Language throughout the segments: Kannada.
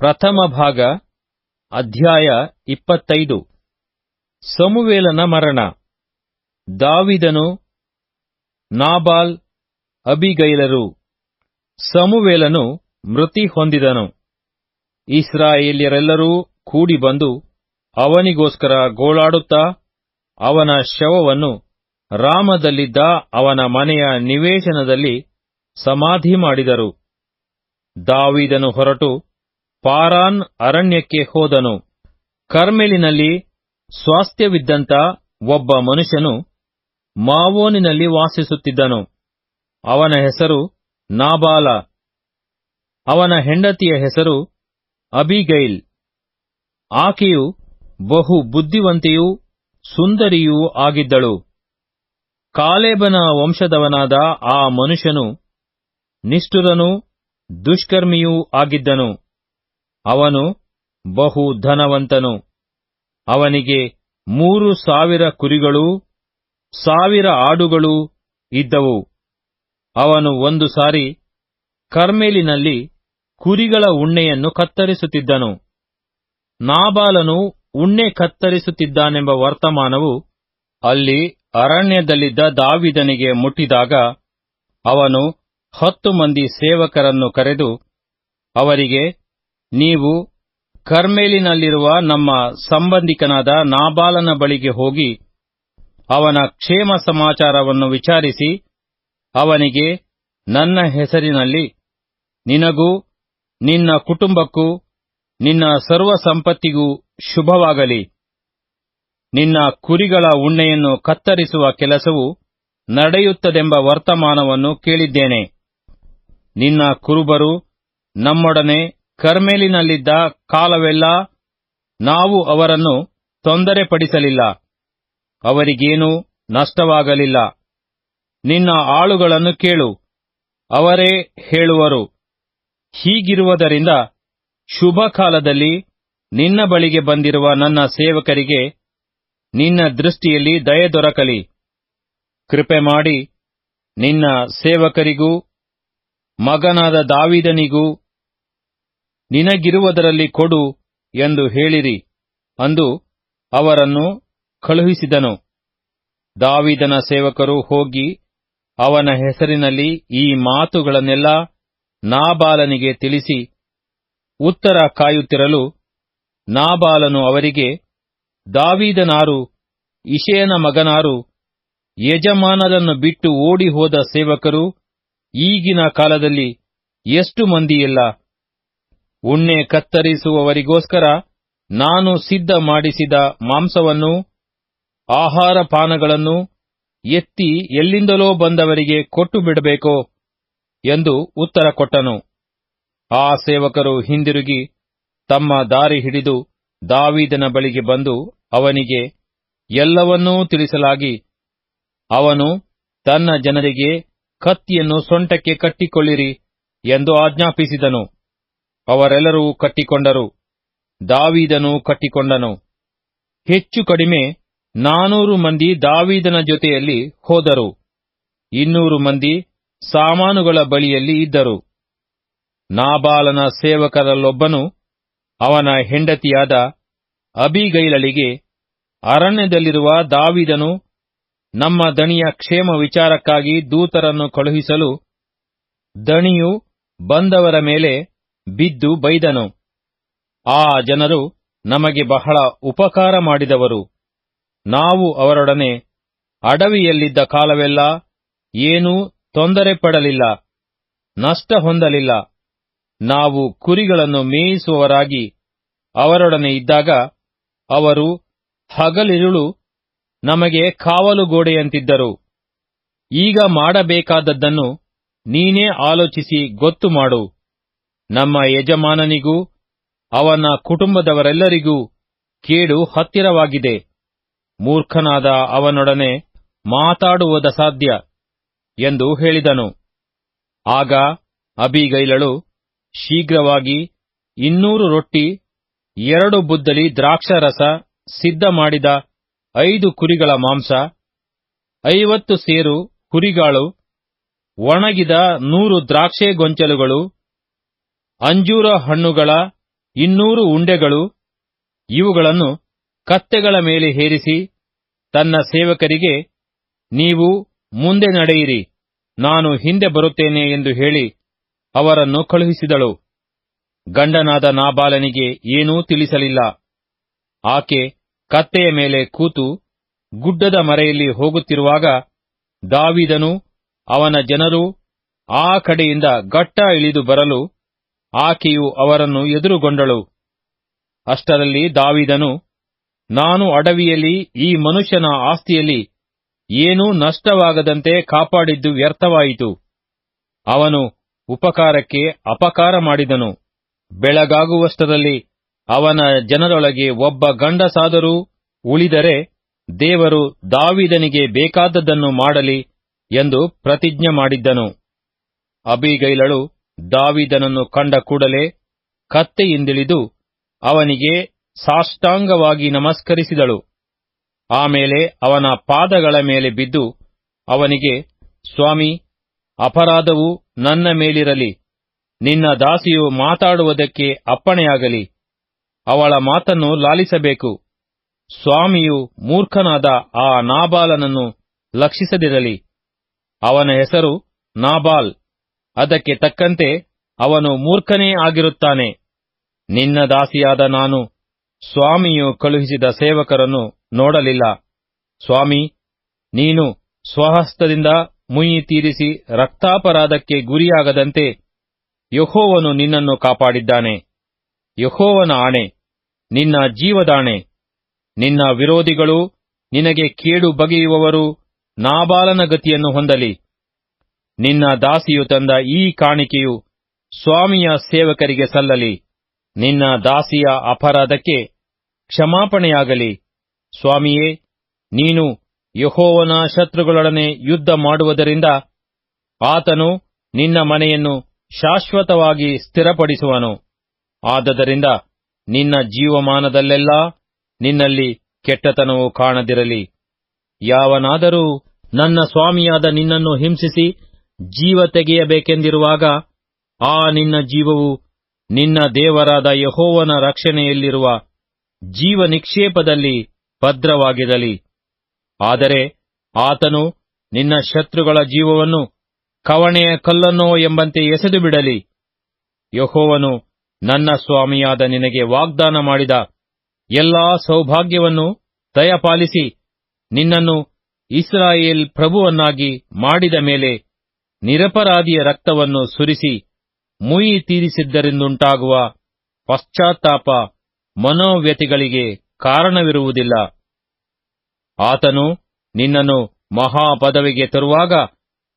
ಪ್ರಥಮ ಭಾಗ, ಅಧ್ಯಾಯ ಇಪ್ಪತ್ತೈದು. ಸಮುವೇಲನ ಮರಣ. ದಾವಿದನು ನಾಬಾಲ್ ಅಬಿಗೈಲರು. ಸಮುವೇಲನು ಮೃತಿ ಹೊಂದಿದನು. ಇಸ್ರಾಯೇಲ್ಯರೆಲ್ಲರೂ ಕೂಡಿ ಬಂದು ಅವನಿಗೋಸ್ಕರ ಗೋಳಾಡುತ್ತಾ ಅವನ ಶವವನ್ನು ರಾಮದಲ್ಲಿದ್ದ ಅವನ ಮನೆಯ ನಿವೇಶನದಲ್ಲಿ ಸಮಾಧಿ ಮಾಡಿದರು ದಾವಿದನು ಹೊರಟು ಪಾರಾನ್ ಅರಣ್ಯಕ್ಕೆ ಹೋದನು. ಕರ್ಮೆಲಿನಲ್ಲಿ ಸ್ವಾಸ್ಥ್ಯವಿದ್ದಂತ ಒಬ್ಬ ಮನುಷ್ಯನು ಮಾವೋನಿನಲ್ಲಿ ವಾಸಿಸುತ್ತಿದ್ದನು. ಅವನ ಹೆಸರು ನಾಬಾಲ. ಅವನ ಹೆಂಡತಿಯ ಹೆಸರು ಅಬಿಗೈಲ್. ಆಕೆಯು ಬಹು ಬುದ್ಧಿವಂತೆಯೂ ಸುಂದರಿಯೂ ಆಗಿದ್ದಳು. ಕಾಲೇಬನ ವಂಶದವನಾದ ಆ ಮನುಷ್ಯನು ನಿಷ್ಠುರನೂ ದುಷ್ಕರ್ಮಿಯೂ ಆಗಿದ್ದನು. ಅವನು ಬಹು ಧನವಂತನು ಅವನಿಗೆ ಮೂರು ಸಾವಿರ ಕುರಿಗಳೂ, ಸಾವಿರ ಆಡುಗಳೂ ಇದ್ದವು. ಅವನು ಒಂದು ಸಾರಿ ಕರ್ಮೇಲಿನಲ್ಲಿ ಕುರಿಗಳ ಉಣ್ಣೆಯನ್ನು ಕತ್ತರಿಸುತ್ತಿದ್ದನು. ನಾಬಾಲನು ಉಣ್ಣೆ ಕತ್ತರಿಸುತ್ತಿದ್ದಾನೆಂಬ ವರ್ತಮಾನವು ಅಲ್ಲಿ ಅರಣ್ಯದಲ್ಲಿದ್ದ ದಾವಿದನಿಗೆ ಮುಟ್ಟಿದಾಗ ಅವನು ಹತ್ತು ಮಂದಿ ಸೇವಕರನ್ನು ಕರೆದು ಅವರಿಗೆ ನೀವು ಕರ್ಮೇಲಿನಲ್ಲಿರುವ ನಮ್ಮ ಸಂಬಂಧಿಕನಾದ ನಾಬಾಲನ ಬಳಿಗೆ ಹೋಗಿ ಅವನ ಕ್ಷೇಮ ಸಮಾಚಾರವನ್ನು ವಿಚಾರಿಸಿ, ಅವನಿಗೆ, ನನ್ನ ಹೆಸರಿನಲ್ಲಿ, ನಿನಗೂ, ನಿನ್ನ ಕುಟುಂಬಕ್ಕೂ, ನಿನ್ನ ಸರ್ವ ಸಂಪತ್ತಿಗೂ ಶುಭವಾಗಲಿ. ನಿನ್ನ ಕುರಿಗಳ ಉಣ್ಣೆಯನ್ನು ಕತ್ತರಿಸುವ ಕೆಲಸವು ನಡೆಯುತ್ತದೆಂಬ ವರ್ತಮಾನವನ್ನು ಕೇಳಿದ್ದೇನೆ. ನಿನ್ನ ಕುರುಬರು ನಮ್ಮೊಡನೆ ಕರ್ಮೇಲಿನಲ್ಲಿದ್ದ ಕಾಲವೆಲ್ಲ ನಾವು ಅವರನ್ನು ತೊಂದರೆಪಡಿಸಲಿಲ್ಲ. ಅವರಿಗೇನೂ ನಷ್ಟವಾಗಲಿಲ್ಲ. ನಿನ್ನ ಆಳುಗಳನ್ನು ಕೇಳು. ಅವರೇ ಹೇಳುವರು. ಹೀಗಿರುವುದರಿಂದ ಶುಭ ಕಾಲದಲ್ಲಿ ನಿನ್ನ ಬಳಿಗೆ ಬಂದಿರುವ ನನ್ನ ಸೇವಕರಿಗೆ ನಿನ್ನ ದೃಷ್ಟಿಯಲ್ಲಿ ದಯೆ ದೊರಕಲಿ. ಕೃಪೆ ಮಾಡಿ ನಿನ್ನ ಸೇವಕರಿಗೂ ಮಗನಾದ ದಾವಿದನಿಗೂ ನಿನಗಿರುವುದರಲ್ಲಿ ಕೊಡು ಎಂದು ಹೇಳಿರಿ. ಅಂದು ಅವರನ್ನು ಕಳುಹಿಸಿದನು. ದಾವಿದನ ಸೇವಕರು ಹೋಗಿ ಅವನ ಹೆಸರಿನಲ್ಲಿ ಈ ಮಾತುಗಳನ್ನೆಲ್ಲ ನಾಬಾಲನಿಗೆ ತಿಳಿಸಿ, ಉತ್ತರ ಕಾಯುತ್ತಿರಲು ನಾಬಾಲನು ಅವರಿಗೆ, ದಾವಿದನಾರು ಇಶೇನ ಮಗನಾರು, ಯಜಮಾನರನ್ನು ಬಿಟ್ಟು ಓಡಿ ಹೋದ ಸೇವಕರು ಈಗಿನ ಕಾಲದಲ್ಲಿ ಎಷ್ಟು ಮಂದಿಯಿಲ್ಲ? ಉಣ್ಣೆ ಕತ್ತರಿಸುವವರಿಗೋಸ್ಕರ ನಾನು ಸಿದ್ಧ ಮಾಡಿಸಿದ ಮಾಂಸವನ್ನು, ಆಹಾರ ಪಾನಗಳನ್ನು ಎತ್ತಿ ಎಲ್ಲಿಂದಲೋ ಬಂದವರಿಗೆ ಕೊಟ್ಟು ಬಿಡಬೇಕೋ ಎಂದು ಉತ್ತರ ಕೊಟ್ಟನು. ಆ ಸೇವಕರು ಹಿಂದಿರುಗಿ ತಮ್ಮ ದಾರಿ ಹಿಡಿದು ದಾವೀದನ ಬಳಿಗೆ ಬಂದು ಅವನಿಗೆ, ಎಲ್ಲವನ್ನೂ ತಿಳಿಸಲಾಗಿ. ಅವನು, ತನ್ನ ಜನರಿಗೆ ಕತ್ತಿಯನ್ನು ಸೊಂಟಕ್ಕೆ ಕಟ್ಟಿಕೊಳ್ಳಿರಿ ಎಂದು ಆಜ್ಞಾಪಿಸಿದನು. ಅವರೆಲ್ಲರೂ ಕಟ್ಟಿಕೊಂಡರು. ದಾವೀದನು ಕಟ್ಟಿಕೊಂಡನು. ಹೆಚ್ಚು ಕಡಿಮೆ ನಾನೂರು ಮಂದಿ ದಾವೀದನ ಜೊತೆಯಲ್ಲಿ ಹೋದರು. ಇನ್ನೂರು ಮಂದಿ ಸಾಮಾನುಗಳ ಬಳಿಯಲ್ಲಿ ಇದ್ದರು. ನಾಬಾಲನ ಸೇವಕರಲ್ಲೊಬ್ಬನು ಅವನ ಹೆಂಡತಿಯಾದ ಅಬಿಗೈಲಳಿಗೆ, ಅರಣ್ಯದಲ್ಲಿರುವ ದಾವಿದನು ನಮ್ಮ ದಣಿಯ ಕ್ಷೇಮ ವಿಚಾರಕ್ಕಾಗಿ ದೂತರನ್ನು ಕಳುಹಿಸಲು ದಣಿಯು ಬಂದವರ ಮೇಲೆ ಬಿದ್ದು ಬೈದನು. ಆ ಜನರು ನಮಗೆ ಬಹಳ ಉಪಕಾರ ಮಾಡಿದವರು. ನಾವು ಅವರೊಡನೆ ಅಡವಿಯಲ್ಲಿದ್ದ ಕಾಲವೆಲ್ಲ ಏನೂ ತೊಂದರೆ ಪಡಲಿಲ್ಲ, ನಷ್ಟ ಹೊಂದಲಿಲ್ಲ. ನಾವು ಕುರಿಗಳನ್ನು ಮೇಯಿಸುವವರಾಗಿ ಅವರೊಡನೆ ಇದ್ದಾಗ ಅವರು ಹಗಲಿರುಳು ನಮಗೆ ಕಾವಲುಗೋಡೆಯಂತಿದ್ದರು. ಈಗ ಮಾಡಬೇಕಾದದ್ದನ್ನು ನೀನೇ ಆಲೋಚಿಸಿ ಗೊತ್ತು ಮಾಡು. ನಮ್ಮ ಯಜಮಾನನಿಗೂ, ಅವನ ಕುಟುಂಬದವರೆಲ್ಲರಿಗೂ ಕೇಡು ಹತ್ತಿರವಾಗಿದೆ. ಮೂರ್ಖನಾದ ಅವನೊಡನೆ ಮಾತಾಡುವುದ ಸಾಧ್ಯ ಎಂದು ಹೇಳಿದನು. ಆಗ ಅಬಿಗೈಲಳು ಶೀಘ್ರವಾಗಿ ಇನ್ನೂರು ರೊಟ್ಟಿ, ಎರಡು ಬುದ್ದಲಿ ದ್ರಾಕ್ಷಾರಸ ಸಿದ್ಧ ಮಾಡಿದ ಐದು ಕುರಿಗಳ ಮಾಂಸ, ಐವತ್ತು ಸೇರು ಕುರಿಗಾಳು, ಒಣಗಿದ ನೂರು ದ್ರಾಕ್ಷೆ ಗೊಂಚಲುಗಳು ಅಂಜೂರ ಹಣ್ಣುಗಳ ಇನ್ನೂರು ಉಂಡೆಗಳು, ಇವುಗಳನ್ನು ಕತ್ತೆಗಳ ಮೇಲೆ ಹೇರಿಸಿ ತನ್ನ ಸೇವಕರಿಗೆ, ನೀವು ಮುಂದೆ ನಡೆಯಿರಿ, ನಾನು ಹಿಂದೆ ಬರುತ್ತೇನೆ ಎಂದು ಹೇಳಿ ಅವರನ್ನು ಕಳುಹಿಸಿದಳು. ಗಂಡನಾದ ನಾಬಾಲನಿಗೆ ಏನೂ ತಿಳಿಸಲಿಲ್ಲ. ಆಕೆ ಕತ್ತೆಯ ಮೇಲೆ ಕೂತು ಗುಡ್ಡದ ಮರೆಯಲ್ಲಿ ಹೋಗುತ್ತಿರುವಾಗ ದಾವಿದನು ಅವನ ಜನರು ಆ ಕಡೆಯಿಂದ ಗಟ್ಟ ಇಳಿದು ಬರಲು ಆಕೆಯು ಅವರನ್ನು ಎದುರುಗೊಂಡಳು. ಅಷ್ಟರಲ್ಲಿ ದಾವಿದನು, ನಾನು ಅಡವಿಯಲ್ಲಿ ಈ ಮನುಷ್ಯನ ಆಸ್ತಿಯಲ್ಲಿ ಏನೂ ನಷ್ಟವಾಗದಂತೆ ಕಾಪಾಡಿದ್ದು ವ್ಯರ್ಥವಾಯಿತು. ಅವನು ಉಪಕಾರಕ್ಕೆ ಅಪಕಾರ ಮಾಡಿದನು. ಬೆಳಗಾಗುವಷ್ಟರಲ್ಲಿ ಅವನ ಜನರೊಳಗೆ ಒಬ್ಬ ಗಂಡಸಾದರೂ ಉಳಿದರೆ ದೇವರು ದಾವಿದನಿಗೆ ಬೇಕಾದದ್ದನ್ನು ಮಾಡಲಿ ಎಂದು ಪ್ರತಿಜ್ಞೆ ಮಾಡಿದ್ದನು. ಅಬಿಗೈಲಳು ದಾವಿದನನ್ನು ಕಂಡ ಕೂಡಲೇ ಕತ್ತೆಯಿಂದಿಳಿದು ಅವನಿಗೆ ಸಾಷ್ಟಾಂಗವಾಗಿ ನಮಸ್ಕರಿಸಿದಳು. ಆಮೇಲೆ ಅವನ ಪಾದಗಳ ಮೇಲೆ ಬಿದ್ದು ಅವನಿಗೆ, ಸ್ವಾಮಿ, ಅಪರಾಧವು ನನ್ನ ಮೇಲಿರಲಿ. ನಿನ್ನ ದಾಸಿಯು ಮಾತಾಡುವುದಕ್ಕೆ ಅಪ್ಪಣೆಯಾಗಲಿ. ಅವಳ ಮಾತನ್ನು ಲಾಲಿಸಬೇಕು. ಸ್ವಾಮಿಯು ಮೂರ್ಖನಾದ ಆ ನಾಬಾಲನನ್ನು ಲಕ್ಷಿಸದಿರಲಿ. ಅವನ ಹೆಸರು ನಾಬಾಲ್. ಅದಕ್ಕೆ ತಕ್ಕಂತೆ ಅವನು ಮೂರ್ಖನೇ ಆಗಿರುತ್ತಾನೆ. ನಿನ್ನ ದಾಸಿಯಾದ ನಾನು ಸ್ವಾಮಿಯು ಕಳುಹಿಸಿದ ಸೇವಕರನ್ನು ನೋಡಲಿಲ್ಲ. ಸ್ವಾಮಿ, ನೀನು ಸ್ವಹಸ್ತದಿಂದ ಮುಯಿ ತೀರಿಸಿ ರಕ್ತಾಪರಾಧಕ್ಕೆ ಗುರಿಯಾಗದಂತೆ ಯಹೋವನು ನಿನ್ನನ್ನು ಕಾಪಾಡಿದ್ದಾನೆ. ಯಹೋವನ ಆಣೆ, ನಿನ್ನ ಜೀವದಾಣೆ, ನಿನ್ನ ವಿರೋಧಿಗಳು ನಿನಗೆ ಕೇಡು ಬಗೆಯುವವರು ನಾಬಾಲನ ಗತಿಯನ್ನು ಹೊಂದಲಿ. ನಿನ್ನ ದಾಸಿಯು ತಂದ ಈ ಕಾಣಿಕೆಯು ಸ್ವಾಮಿಯ ಸೇವಕರಿಗೆ ಸಲ್ಲಲಿ. ನಿನ್ನ ದಾಸಿಯ ಅಪರಾಧಕ್ಕೆ ಕ್ಷಮಾಪಣೆಯಾಗಲಿ. ಸ್ವಾಮಿಯೇ, ನೀನು ಯಹೋವನ ಶತ್ರುಗಳೊಡನೆ ಯುದ್ಧ ಮಾಡುವುದರಿಂದ ಆತನು ನಿನ್ನ ಮನೆಯನ್ನು ಶಾಶ್ವತವಾಗಿ ಸ್ಥಿರಪಡಿಸುವನು. ಆದದರಿಂದ ನಿನ್ನ ಜೀವಮಾನದಲ್ಲೆಲ್ಲ ನಿನ್ನಲ್ಲಿ ಕೆಟ್ಟತನವು ಕಾಣದಿರಲಿ. ಯಾವನಾದರೂ ನನ್ನ ಸ್ವಾಮಿಯಾದ ನಿನ್ನನ್ನು ಹಿಂಸಿಸಿ ಜೀವ ತೆಗೆಯಬೇಕೆಂದಿರುವಾಗ, ಆ ನಿನ್ನ ಜೀವವು ನಿನ್ನ ದೇವರಾದ ಯಹೋವನ ರಕ್ಷಣೆಯಲ್ಲಿರುವ ಜೀವ ನಿಕ್ಷೇಪದಲ್ಲಿ ಭದ್ರವಾಗಿರಲಿ. ಆದರೆ ಆತನು ನಿನ್ನ ಶತ್ರುಗಳ ಜೀವವನ್ನು ಕವಣೆಯ ಕಲ್ಲನ್ನೋ ಎಂಬಂತೆ ಎಸೆದು ಬಿಡಲಿ. ಯಹೋವನು ನನ್ನ ಸ್ವಾಮಿಯಾದ ನಿನಗೆ ವಾಗ್ದಾನ ಮಾಡಿದ ಎಲ್ಲಾ ಸೌಭಾಗ್ಯವನ್ನು ದಯಪಾಲಿಸಿ ನಿನ್ನನ್ನು ಇಸ್ರಾಯೇಲ್ ಪ್ರಭುವನ್ನಾಗಿ ಮಾಡಿದ ಮೇಲೆ ನಿರಪರಾಧಿಯ ರಕ್ತವನ್ನು ಸುರಿಸಿ ಮುಯಿ ತೀರಿಸಿದ್ದರಿಂದುಂಟಾಗುವ ಪಶ್ಚಾತ್ತಾಪ ಮನೋವ್ಯತಿಗಳಿಗೆ ಕಾರಣವಿರುವುದಿಲ್ಲ. ಆತನು ನಿನ್ನನ್ನು ಮಹಾಪದವಿಗೆ ತರುವಾಗ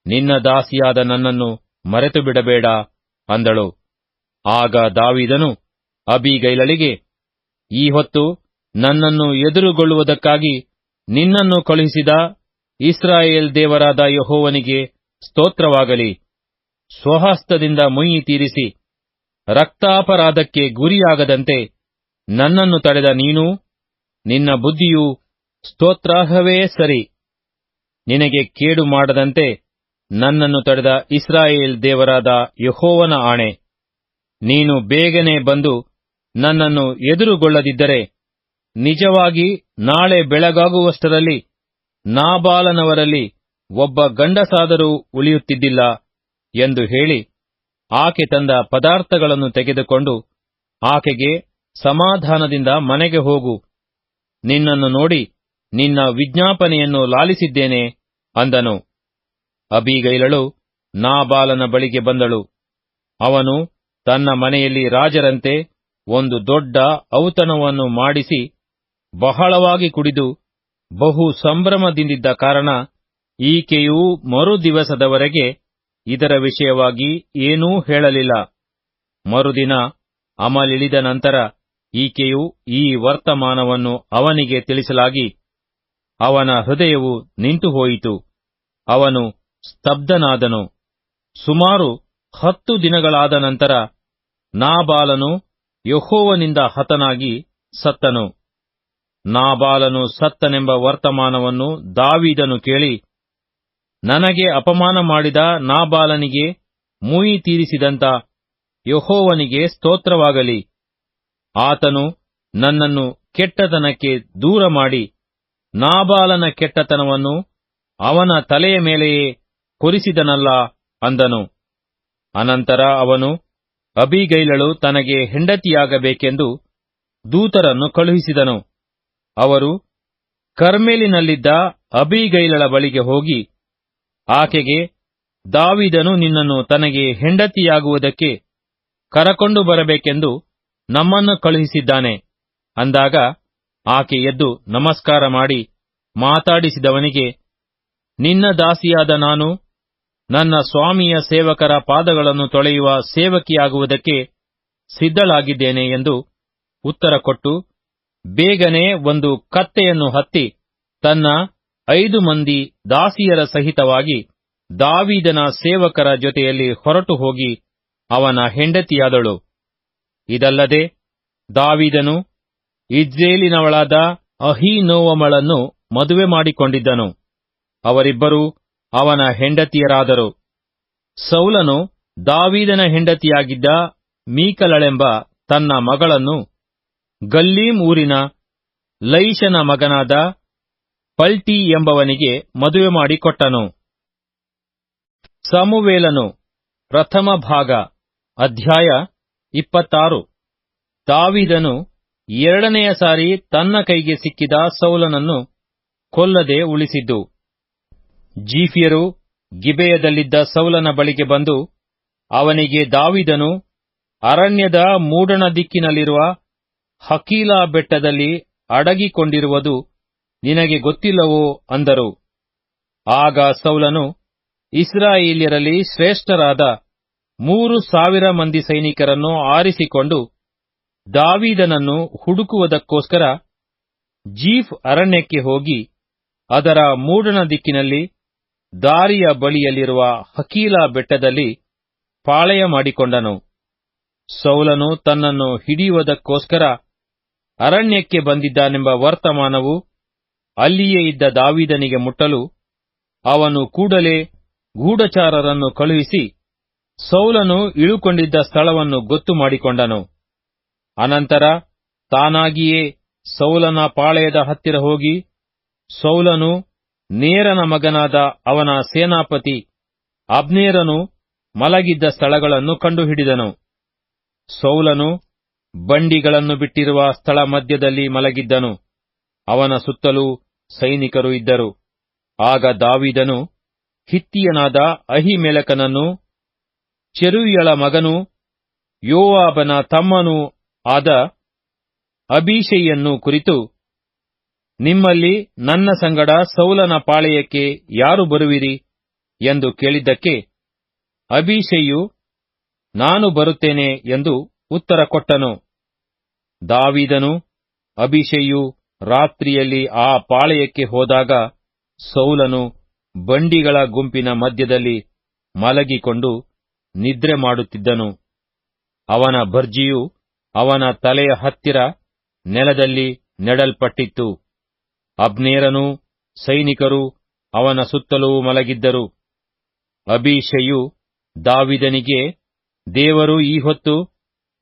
ನಿನ್ನ ದಾಸಿಯಾದ ನನ್ನನ್ನು ಮರೆತು ಬಿಡಬೇಡ ಅಂದಳು. ಆಗ ದಾವಿದನು ಅಬಿಗೈಲಳಿಗೆ, ಈ ಹೊತ್ತು ನನ್ನನ್ನು ಎದುರುಗೊಳ್ಳುವುದಕ್ಕಾಗಿ ನಿನ್ನನ್ನು ಕಳುಹಿಸಿದ ಇಸ್ರಾಯೇಲ್ ದೇವರಾದ ಯಹೋವನಿಗೆ ಸ್ತೋತ್ರವಾಗಲಿ. ಸ್ವಹಸ್ತದಿಂದ ಮುಯ್ಯಿ ತೀರಿಸಿ, ರಕ್ತಾಪರಾಧಕ್ಕೆ ಗುರಿಯಾಗದಂತೆ ನನ್ನನ್ನು ತಡೆದ ನೀನು, ನಿನ್ನ ಬುದ್ಧಿಯು ಸ್ತೋತ್ರಾರ್ಹವೇ ಸರಿ. ನಿನಗೆ ಕೇಡು ಮಾಡದಂತೆ ನನ್ನನ್ನು ತಡೆದ ಇಸ್ರಾಯೇಲ್ ದೇವರಾದ ಯಹೋವನ ಆಣೆ. ನೀನು ಬೇಗನೆ ಬಂದು ನನ್ನನ್ನು ಎದುರುಗೊಳ್ಳದಿದ್ದರೆ, ನಿಜವಾಗಿ ನಾಳೆ ಬೆಳಗಾಗುವಷ್ಟರಲ್ಲಿ ನಾಬಾಲನವರಲ್ಲಿ ಒಬ್ಬ ಗಂಡಸಾದರೂ ಉಳಿಯುತ್ತಿದ್ದಿಲ್ಲ ಎಂದು ಹೇಳಿ ಆಕೆ ತಂದ ಪದಾರ್ಥಗಳನ್ನು ತೆಗೆದುಕೊಂಡು, ಆಕೆಗೆ ಸಮಾಧಾನದಿಂದ ಮನೆಗೆ ಹೋಗು, ನಿನ್ನನ್ನು ನೋಡಿ ನಿನ್ನ ವಿಜ್ಞಾಪನೆಯನ್ನು ಲಾಲಿಸಿದ್ದೇನೆ ಅಂದನು. ಅಬೀಗೈಲಳು ನಾಬಾಲನ ಬಳಿಗೆ ಬಂದಳು. ಅವನು ತನ್ನ ಮನೆಯಲ್ಲಿ ರಾಜರಂತೆ ಒಂದು ದೊಡ್ಡ ಔತಣವನ್ನು ಮಾಡಿಸಿ ಬಹಳವಾಗಿ ಕುಡಿದು ಬಹು ಸಂಭ್ರಮದಿಂದಿದ್ದ ಕಾರಣ ಈಕೆಯೂ ಮರು ದಿವಸದವರೆಗೆ ಇದರ ವಿಷಯವಾಗಿ ಏನೂ ಹೇಳಲಿಲ್ಲ. ಮರುದಿನ ಅಮಲಿಳಿದ ನಂತರ ಈಕೆಯು ಈ ವರ್ತಮಾನವನ್ನು ಅವನಿಗೆ ತಿಳಿಸಲಾಗಿ ಅವನ ಹೃದಯವು ನಿಂತು ಹೋಯಿತು. ಅವನು ಸ್ತಬ್ಧನಾದನು. ಸುಮಾರು ಹತ್ತು ದಿನಗಳಾದ ನಂತರ ನಾಬಾಲನು ಯಹೋವನಿಂದ ಹತನಾಗಿ ಸತ್ತನು. ನಾಬಾಲನು ಸತ್ತನೆಂಬ ವರ್ತಮಾನವನ್ನು ದಾವೀದನು ಕೇಳಿ ನನಗೆ ಅಪಮಾನ ಮಾಡಿದ ನಾಬಾಲನಿಗೆ ಮುಯಿ ತೀರಿಸಿದಂತ ಯಹೋವನಿಗೆ ಸ್ತೋತ್ರವಾಗಲಿ. ಆತನು ನನ್ನನ್ನು ಕೆಟ್ಟತನಕ್ಕೆ ದೂರ ಮಾಡಿ ನಾಬಾಲನ ಕೆಟ್ಟತನವನ್ನು ಅವನ ತಲೆಯ ಮೇಲೆಯೇ ಕೊರಿಸಿದನಲ್ಲ ಅಂದನು. ಅನಂತರ ಅವನು ಅಬಿಗೈಲಳು ತನಗೆ ಹೆಂಡತಿಯಾಗಬೇಕೆಂದು ದೂತರನ್ನು ಕಳುಹಿಸಿದನು. ಅವರು ಕರ್ಮೇಲಿನಲ್ಲಿದ್ದ ಅಬಿಗೈಲಳ ಬಳಿಗೆ ಹೋಗಿ ಆಕೆಗೆ, ದಾವಿದನು ನಿನ್ನನ್ನು ತನಗೆ ಹೆಂಡತಿಯಾಗುವುದಕ್ಕೆ ಕರಕೊಂಡು ಬರಬೇಕೆಂದು ನಮ್ಮನ್ನು ಕಳುಹಿಸಿದ್ದಾನೆ. ಅಂದಾಗ ಆಕೆ ಎದ್ದು ನಮಸ್ಕಾರ ಮಾಡಿ ಮಾತಾಡಿಸಿದವನಿಗೆ, ನಿನ್ನ ದಾಸಿಯಾದ ನಾನು ನನ್ನ ಸ್ವಾಮಿಯ ಸೇವಕರ ಪಾದಗಳನ್ನು ತೊಳೆಯುವ ಸೇವಕಿಯಾಗುವುದಕ್ಕೆ ಸಿದ್ಧಳಾಗಿದ್ದೇನೆ ಎಂದು ಉತ್ತರ ಕೊಟ್ಟು, ಬೇಗನೆ ಒಂದು ಕತ್ತೆಯನ್ನು ಹತ್ತಿ ತನ್ನ ಐದು ಮಂದಿ ದಾಸಿಯರ ಸಹಿತವಾಗಿ ದಾವೀದನ ಸೇವಕರ ಜೊತೆಯಲ್ಲಿ ಹೊರಟು ಹೋಗಿ ಅವನ ಹೆಂಡತಿಯಾದಳು. ಇದಲ್ಲದೆ ದಾವಿದನು ಇಜ್ರೇಲಿನವಳಾದ ಅಹಿನೋವಮಳನ್ನು ಮದುವೆ ಮಾಡಿಕೊಂಡಿದ್ದನು. ಅವರಿಬ್ಬರೂ ಅವನ ಹೆಂಡತಿಯರಾದರು. ಸೌಲನು ದಾವೀದನ ಹೆಂಡತಿಯಾಗಿದ್ದ ಮೀಕಲಳೆಂಬ ತನ್ನ ಮಗಳನ್ನು ಗಲ್ಲೀಮ್ ಊರಿನ ಲೈಷನ ಮಗನಾದ ಪಲ್ಟಿ ಎಂಬವನಿಗೆ ಮದುವೆ ಮಾಡಿಕೊಟ್ಟನು ಸಮುವೇಲನು ಪ್ರಥಮ ಭಾಗ, ಅಧ್ಯಾಯ ಇಪ್ಪತ್ತಾರು. ದಾವಿದನು ಎರಡನೆಯ ಸಾರಿ ತನ್ನ ಕೈಗೆ ಸಿಕ್ಕಿದ ಸೌಲನನ್ನು ಕೊಲ್ಲದೆ ಉಳಿಸಿದ್ದು. ಜೀಫಿಯರು ಗಿಬೆಯದಲ್ಲಿದ್ದ ಸೌಲನ ಬಳಿಗೆ ಬಂದು ಅವನಿಗೆ ದಾವಿದನು ಅರಣ್ಯದ ಮೂಡಣ ದಿಕ್ಕಿನಲ್ಲಿರುವ ಹಕೀಲಾ ಬೆಟ್ಟದಲ್ಲಿ ಅಡಗಿಕೊಂಡಿರುವುದು ನಿನಗೆ ಗೊತ್ತಿಲ್ಲವೋ ಅಂದರು. ಆಗ ಸೌಲನು, ಇಸ್ರಾಯೇಲ್ಯರಲ್ಲಿ ಶ್ರೇಷ್ಠರಾದ ಮೂರು ಸಾವಿರ ಮಂದಿ ಸೈನಿಕರನ್ನು ಆರಿಸಿಕೊಂಡು ದಾವೀದನನ್ನು ಹುಡುಕುವುದಕ್ಕೋಸ್ಕರ ಜೀಫ್ ಅರಣ್ಯಕ್ಕೆ ಹೋಗಿ ಅದರ ಮೂಡಣ ದಿಕ್ಕಿನಲ್ಲಿ ದಾರಿಯ ಬಳಿಯಲ್ಲಿರುವ ಹಕೀಲಾ ಬೆಟ್ಟದಲ್ಲಿ ಪಾಳೆಯ ಮಾಡಿಕೊಂಡನು. ಸೌಲನು ತನ್ನನ್ನು ಹಿಡಿಯುವುದಕ್ಕೋಸ್ಕರ ಅರಣ್ಯಕ್ಕೆ ಬಂದಿದ್ದಾನೆಂಬ ವರ್ತಮಾನವು ಅಲ್ಲಿಯೇ ಇದ್ದ ದಾವಿದನಿಗೆ ಮುಟ್ಟಲು ಅವನು ಕೂಡಲೇ ಗೂಢಚಾರರನ್ನು ಕಳುಹಿಸಿ ಸೌಲನು ಇಳುಕೊಂಡಿದ್ದ ಸ್ಥಳವನ್ನು ಗೊತ್ತು ಮಾಡಿಕೊಂಡನು. ಅನಂತರ ತಾನಾಗಿಯೇ ಸೌಲನ ಪಾಳೆಯದ ಹತ್ತಿರ ಹೋಗಿ ಸೌಲನು ನೇರನ ಮಗನಾದ ಅವನ ಸೇನಾಪತಿ ಅಬ್ನೇರನು ಮಲಗಿದ್ದ ಸ್ಥಳಗಳನ್ನು ಕಂಡುಹಿಡಿದನು. ಸೌಲನು ಬಂಡಿಗಳನ್ನು ಬಿಟ್ಟಿರುವ ಸ್ಥಳ ಮಧ್ಯದಲ್ಲಿ ಮಲಗಿದ್ದನು. ಅವನ ಸುತ್ತಲೂ ಸೈನಿಕರು ಇದ್ದರು. ಆಗ ದಾವಿದನು ಹಿತ್ತಿಯನಾದ ಅಹಿಮೆಲಕನನ್ನು, ಚೆರುಯಳ ಮಗನು ಯೋವಾಬನ ತಮ್ಮನೂ ಆದ ಅಬೀಷೆಯನ್ನು ಕುರಿತು, ನಿಮ್ಮಲ್ಲಿ ನನ್ನ ಸಂಗಡ ಸೌಲನ ಪಾಳೆಯಕ್ಕೆ ಯಾರು ಬರುವಿರಿ ಎಂದು ಕೇಳಿದ್ದಕ್ಕೆ ಅಬೀಷೆಯು, ನಾನು ಬರುತ್ತೇನೆ ಎಂದು ಉತ್ತರ ಕೊಟ್ಟನು. ದಾವಿದನು ಅಭಿಷೆಯು ರಾತ್ರಿಯಲ್ಲಿ ಆ ಪಾಳೆಯಕ್ಕೆ ಹೋದಾಗ ಸೌಲನು ಬಂಡಿಗಳ ಗುಂಪಿನ ಮಧ್ಯದಲ್ಲಿ ಮಲಗಿಕೊಂಡು ನಿದ್ರೆ ಮಾಡುತ್ತಿದ್ದನು. ಅವನ ಭರ್ಜಿಯು ಅವನ ತಲೆಯ ಹತ್ತಿರ ನೆಲದಲ್ಲಿ ನೆಡಲ್ಪಟ್ಟಿತ್ತು. ಅಬ್ನೇರನೂ ಸೈನಿಕರು ಅವನ ಸುತ್ತಲೂ ಮಲಗಿದ್ದರು. ಅಭಿಷೆಯು ದಾವಿದನಿಗೆ, ದೇವರು ಈ ಹೊತ್ತು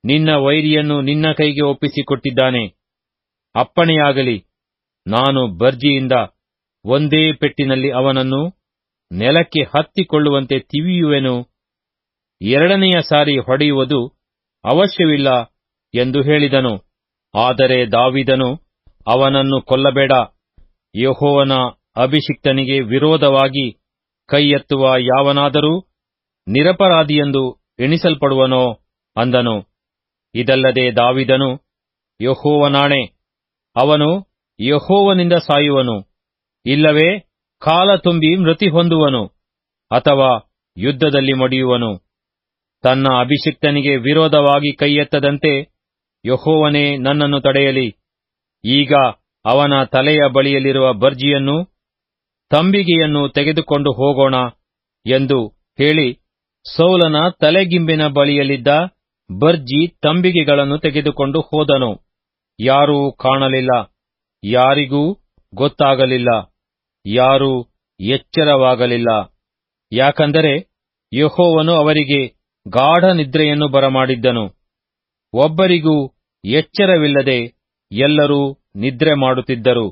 ನಿನ್ನ ವೈರಿಯನ್ನು ನಿನ್ನ ಕೈಗೆ ಒಪ್ಪಿಸಿಕೊಟ್ಟಿದ್ದಾನೆ. ಅಪ್ಪಣೆಯಾಗಲಿ. ನಾನು ಬರ್ಜಿಯಿಂದ ಒಂದೇ ಪೆಟ್ಟಿನಲ್ಲಿ ಅವನನ್ನು ನೆಲಕ್ಕೆ ಹತ್ತಿಕೊಳ್ಳುವಂತೆ ತಿವಿಯುವೆನು. ಎರಡನೆಯ ಸಾರಿ ಹೊಡೆಯುವುದು ಅವಶ್ಯವಿಲ್ಲ ಎಂದು ಹೇಳಿದನು. ಆದರೆ ದಾವಿದನು ಅವನನ್ನು ಕೊಲ್ಲಬೇಡ. ಯಹೋವನ ಅಭಿಷಿಕ್ತನಿಗೆ ವಿರೋಧವಾಗಿ ಕೈಯೆತ್ತುವ ಯಾವನಾದರೂ ನಿರಪರಾಧಿಯೆಂದು ಎಣಿಸಲ್ಪಡುವನೋ ಅಂದನು. ಇದಲ್ಲದೆ ದಾವಿದನು, ಯೆಹೋವನಾಣೆ ಅವನು ಯೆಹೋವನಿಂದ ಸಾಯುವನು. ಇಲ್ಲವೇ, ಕಾಲ ತುಂಬಿ ಮೃತಿ ಹೊಂದುವನು, ಅಥವಾ ಯುದ್ಧದಲ್ಲಿ ಮಡಿಯುವನು. ತನ್ನ ಅಭಿಷಿಕ್ತನಿಗೆ ವಿರೋಧವಾಗಿ ಕೈಯೆತ್ತದಂತೆ ಯಹೋವನೇ ನನ್ನನ್ನು ತಡೆಯಲಿ. ಈಗ ಅವನ ತಲೆಯ ಬಳಿಯಲ್ಲಿರುವ ಬರ್ಜಿಯನ್ನು, ತಂಬಿಗೆಯನ್ನು ತೆಗೆದುಕೊಂಡು ಹೋಗೋಣ ಎಂದು ಹೇಳಿ ಸೌಲನ ತಲೆಗಿಂಬಿನ ಬಳಿಯಲ್ಲಿದ್ದ ಬರ್ಜಿ ತಂಬಿಗೆಗಳನ್ನು ತೆಗೆದುಕೊಂಡು ಹೋದನು. ಯಾರೂ ಕಾಣಲಿಲ್ಲ, ಯಾರಿಗೂ ಗೊತ್ತಾಗಲಿಲ್ಲ, ಯಾರೂ ಎಚ್ಚರವಾಗಲಿಲ್ಲ. ಯಾಕಂದರೆ ಯಹೋವನು ಅವರಿಗೆ ಗಾಢ ನಿದ್ರೆಯನ್ನು ಬರಮಾಡಿದ್ದನು. ಒಬ್ಬರಿಗೂ ಎಚ್ಚರವಿಲ್ಲದೆ ಎಲ್ಲರೂ ನಿದ್ರೆ ಮಾಡುತ್ತಿದ್ದರು.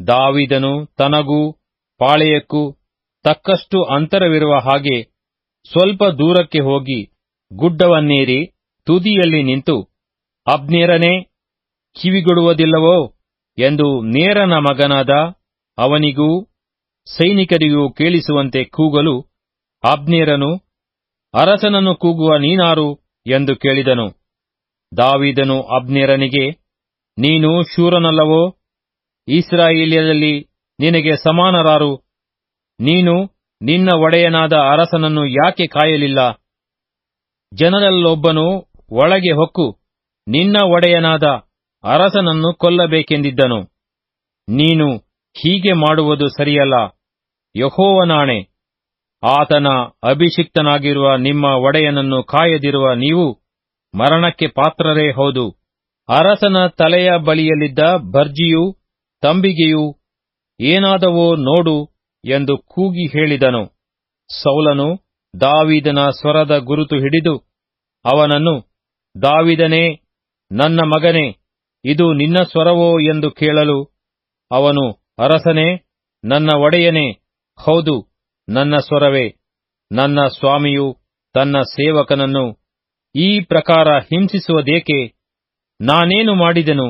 ದಾವಿದನು ತನಗೂ ಪಾಳೆಯಕ್ಕೂ ತಕ್ಕಷ್ಟು ಅಂತರವಿರುವ ಹಾಗೆ ಸ್ವಲ್ಪ ದೂರಕ್ಕೆ ಹೋಗಿ ಗುಡ್ಡವನ್ನೇರಿ ತುದಿಯಲ್ಲಿ ನಿಂತು, ಅಬ್ನೇರನೇ ಕಿವಿಗೊಡುವುದಿಲ್ಲವೋ ಎಂದು ನೇರನ ಮಗನಾದ ಅವನಿಗೂ ಸೈನಿಕರಿಗೂ ಕೇಳಿಸುವಂತೆ ಕೂಗಲು ಅಬ್ನೇರನು ಅರಸನನ್ನು ಕೂಗುವ ನೀನಾರು? ಎಂದು ಕೇಳಿದನು. ದಾವಿದನು ಅಬ್ನೇರನಿಗೆ ನೀನು ಶೂರನಲ್ಲವೋ? ಇಸ್ರಾಯೇಲ್ಯರಲ್ಲಿ ನಿನಗೆ ಸಮಾನರಾರು. ನೀನು ನಿನ್ನ ಒಡೆಯನಾದ ಅರಸನನ್ನು ಯಾಕೆ ಕಾಯಲಿಲ್ಲ? ಜನರಲ್ಲೊಬ್ಬನು ಒಳಗೆ ಹೊಕ್ಕು, ನಿನ್ನ ಒಡೆಯನಾದ ಅರಸನನ್ನು ಕೊಲ್ಲಬೇಕೆಂದಿದ್ದನು. ನೀನು ಹೀಗೆ ಮಾಡುವುದು ಸರಿಯಲ್ಲ. ಯಹೋವನಾಣೆ. ಆತನ ಅಭಿಷಿಕ್ತನಾಗಿರುವ ನಿಮ್ಮ ಒಡೆಯನನ್ನು ಕಾಯದಿರುವ ನೀವು ಮರಣಕ್ಕೆ ಪಾತ್ರರೇ ಹೌದು. ಅರಸನ ತಲೆಯ ಬಳಿಯಲ್ಲಿದ್ದ ಭರ್ಜಿಯೂ ತಂಬಿಗೆಯೂ ಏನಾದವೋ ನೋಡು ಎಂದು ಕೂಗಿ ಹೇಳಿದನು. ಸೌಲನು ದಾವಿದನ ಸ್ವರದ ಗುರುತು ಹಿಡಿದು ಅವನನ್ನು, ದಾವಿದನೇ, ನನ್ನ ಮಗನೇ ಇದು ನಿನ್ನ ಸ್ವರವೋ ಎಂದು ಕೇಳಲು ಅವನು, ಅರಸನೇ, ನನ್ನ ಒಡೆಯನೇ, ಹೌದು, ನನ್ನ ಸ್ವರವೇ, ನನ್ನ ಸ್ವಾಮಿಯು ತನ್ನ ಸೇವಕನನ್ನು ಈ ಪ್ರಕಾರ ಹಿಂಸಿಸುವುದೇಕೆ? ನಾನೇನು ಮಾಡಿದೆನು?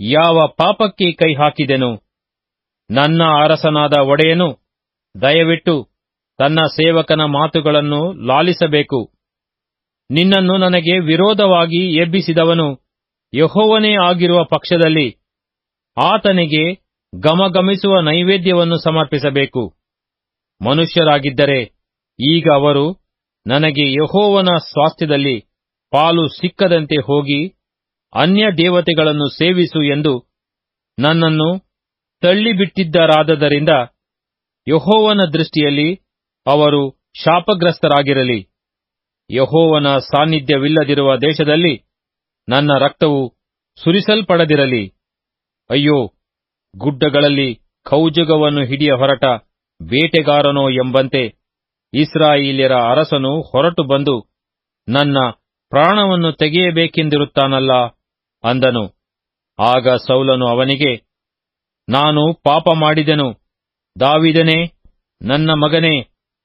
ಯಾವ ಪಾಪಕ್ಕೆ ಕೈ ಹಾಕಿದೆನು? ನನ್ನ ಅರಸನಾದ ಒಡೆಯನು, ದಯವಿಟ್ಟು ತನ್ನ ಸೇವಕನ ಮಾತುಗಳನ್ನು ಲಾಲಿಸಬೇಕು. ನಿನ್ನನ್ನು ನನಗೆ ವಿರೋಧವಾಗಿ ಎಬ್ಬಿಸಿದವನು ಯಹೋವನೇ ಆಗಿರುವ ಪಕ್ಷದಲ್ಲಿ ಆತನಿಗೆ ಗಮಗಮಿಸುವ ನೈವೇದ್ಯವನ್ನು ಸಮರ್ಪಿಸಬೇಕು. ಮನುಷ್ಯರಾಗಿದ್ದರೆ ಈಗ ಅವರು ನನಗೆ ಯಹೋವನ ಸ್ವಾಸ್ಥ್ಯದಲ್ಲಿ ಪಾಲು ಸಿಕ್ಕದಂತೆ ಹೋಗಿ ಅನ್ಯ ದೇವತೆಗಳನ್ನು ಸೇವಿಸು ಎಂದು ನನ್ನನ್ನು ತಳ್ಳಿಬಿಟ್ಟಿದ್ದರಾದದರಿಂದ ಯಹೋವನ ದೃಷ್ಟಿಯಲ್ಲಿ ಅವರು ಶಾಪಗ್ರಸ್ತರಾಗಿರಲಿ. ಯಹೋವನ ಸಾನ್ನಿಧ್ಯವಿಲ್ಲದಿರುವ ದೇಶದಲ್ಲಿ ನನ್ನ ರಕ್ತವು ಸುರಿಸಲ್ಪಡದಿರಲಿ. ಅಯ್ಯೋ, ಗುಡ್ಡಗಳಲ್ಲಿ ಕೌಜುಗವನ್ನು ಹಿಡಿಯ ಹೊರಟ ಬೇಟೆಗಾರನೋ ಎಂಬಂತೆ ಇಸ್ರಾಯೇಲ್ಯರ ಅರಸನು ಹೊರಟು ಬಂದು ನನ್ನ ಪ್ರಾಣವನ್ನು ತೆಗೆಯಬೇಕೆಂದಿರುತ್ತಾನಲ್ಲ ಅಂದನು. ಆಗ ಸೌಲನು ಅವನಿಗೆ, ನಾನು ಪಾಪ ಮಾಡಿದೆನು. ದಾವಿದನೇ, ನನ್ನ ಮಗನೇ,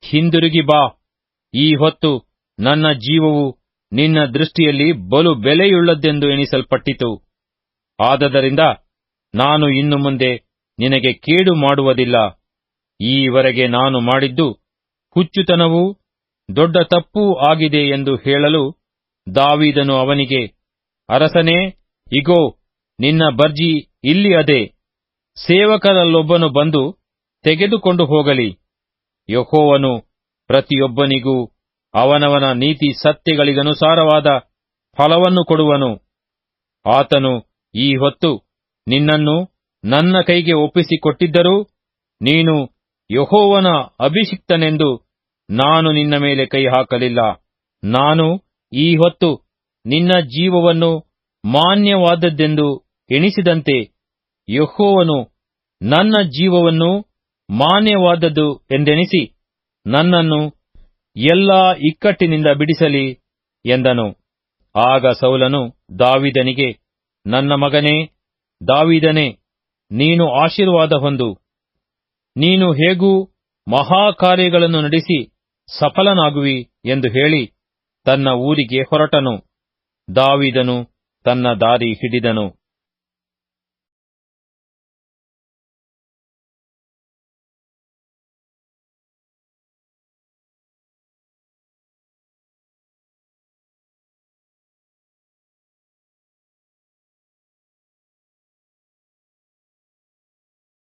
ಹಿಂದಿರುಗಿ ಬಾ. ಈ ಹೊತ್ತು ನನ್ನ ಜೀವವು ನಿನ್ನ ದೃಷ್ಟಿಯಲ್ಲಿ ಬಲು ಬೆಲೆಯುಳ್ಳದ್ದೆಂದು ಎಣಿಸಲ್ಪಟ್ಟಿತು. ಆದದರಿಂದ ನಾನು ಇನ್ನು ಮುಂದೆ ನಿನಗೆ ಕೇಡು ಮಾಡುವುದಿಲ್ಲ. ಈವರೆಗೆ ನಾನು ಮಾಡಿದ್ದು ಹುಚ್ಚುತನವೂ ದೊಡ್ಡ ತಪ್ಪೂ ಆಗಿದೆ ಎಂದು ಹೇಳಲು ದಾವೀದನು ಅವನಿಗೆ, ಅರಸನೇ, ಇಗೋ, ನಿನ್ನ ಬರ್ಜಿ ಇಲ್ಲಿ ಅದೆ. ಸೇವಕರಲ್ಲೊಬ್ಬನು ಬಂದು ತೆಗೆದುಕೊಂಡು ಹೋಗಲಿ. ಯಹೋವನು ಪ್ರತಿಯೊಬ್ಬನಿಗೂ ಅವನವನ ನೀತಿ ಸತ್ಯಗಳಿಗನುಸಾರವಾದ ಫಲವನ್ನು ಕೊಡುವನು. ಆತನು ಈ ಹೊತ್ತು ನಿನ್ನನ್ನು ನನ್ನ ಕೈಗೆ ಒಪ್ಪಿಸಿಕೊಟ್ಟಿದ್ದರೂ ನೀನು ಯಹೋವನ ಅಭಿಷಿಕ್ತನೆಂದು ನಾನು ನಿನ್ನ ಮೇಲೆ ಕೈ ಹಾಕಲಿಲ್ಲ. ನಾನು ಈ ಹೊತ್ತು ನಿನ್ನ ಜೀವವನ್ನು ಮಾನ್ಯವಾದದ್ದೆಂದು ಎಣಿಸಿದಂತೆ ಯಹೋವನು ನನ್ನ ಜೀವವನ್ನು ಮಾನ್ಯವಾದದ್ದು ಎಂದೆಣಿಸಿ ನನ್ನನ್ನು ಎಲ್ಲಾ ಇಕ್ಕಟ್ಟಿನಿಂದ ಬಿಡಿಸಲಿ ಎಂದನು. ಆಗ ಸೌಲನು ದಾವಿದನಿಗೆ, ನನ್ನ ಮಗನೇ, ದಾವಿದನೇ, ನೀನು ಆಶೀರ್ವಾದ ಹೊಂದು, ನೀನು ಹೇಗೂ ಮಹಾಕಾರ್ಯಗಳನ್ನು ನಡೆಸಿ ಸಫಲನಾಗುವಿ ಎಂದು ಹೇಳಿ ತನ್ನ ಊರಿಗೆ ಹೊರಟನು. ದಾವಿದನು ತನ್ನ ದಾರಿ ಹಿಡಿದನು.